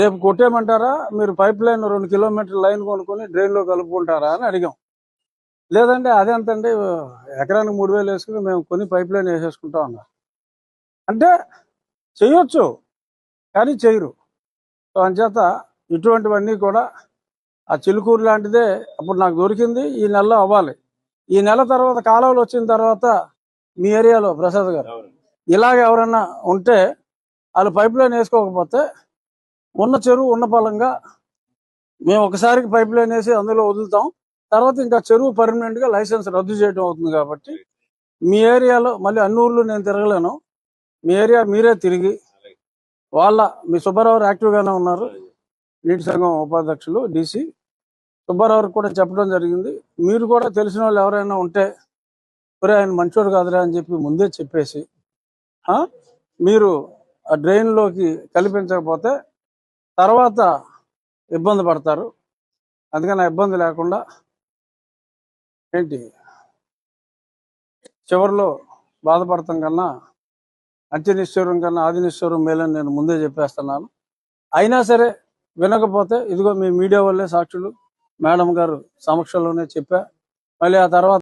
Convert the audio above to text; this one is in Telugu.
రేపు కొట్టేయమంటారా? మీరు పైప్ లైన్ రెండు కిలోమీటర్ లైన్ కొనుక్కొని డ్రైన్లో కలుపుకుంటారా అని అడిగాం. లేదంటే అదెంతండి ఎకరానికి మూడు వేలు వేసుకుని మేము కొన్ని పైప్ లైన్ వేసేసుకుంటాం అన్నారు. అంటే చేయొచ్చు కానీ చేయరు. సో అంచేత ఇటువంటివన్నీ కూడా ఆ చిలుకూరు లాంటిదే అప్పుడు నాకు దొరికింది. ఈ నెలలో అవ్వాలి. ఈ నెల తర్వాత కాలువలు వచ్చిన తర్వాత మీ ఏరియాలో ప్రసాద్ గారు ఇలాగ ఎవరన్నా ఉంటే వాళ్ళు పైప్ లైన్ వేసుకోకపోతే ఉన్న చెరువు ఉన్న పలంగా మేము ఒకసారికి పైప్ లైన్ వేసి అందులో వదులుతాం. తర్వాత ఇంకా చెరువు పర్మనెంట్గా లైసెన్స్ రద్దు చేయడం అవుతుంది కాబట్టి మీ ఏరియాలో మళ్ళీ అన్ని ఊర్లు నేను తిరగలేను. మీ ఏరియా మీరే తిరిగి వాళ్ళ మీ సుబ్బారావు యాక్టివ్ గానే ఉన్నారు. నీటి సంఘం ఉపాధ్యక్షులు డిసి సుబ్బారావు కూడా చెప్పడం జరిగింది. మీరు కూడా తెలిసిన వాళ్ళు ఎవరైనా ఉంటే ఒరే ఆయన మంచోడు కాదురా అని చెప్పి ముందే చెప్పేసి మీరు ఆ డ్రైన్లోకి కల్పించకపోతే తర్వాత ఇబ్బంది పడతారు. అందుకని ఇబ్బంది లేకుండా ఏంటి? చివరిలో బాధపడతాం కన్నా అంత్యనిశ్వరం కన్నా ఆదినిశ్వరం మేలని నేను ముందే చెప్పేస్తున్నాను. అయినా సరే వినకపోతే ఇదిగో మీ మీడియా వల్లే సాక్షులు. మేడం గారు సమక్షంలోనే చెప్పా. మళ్ళీ ఆ తర్వాత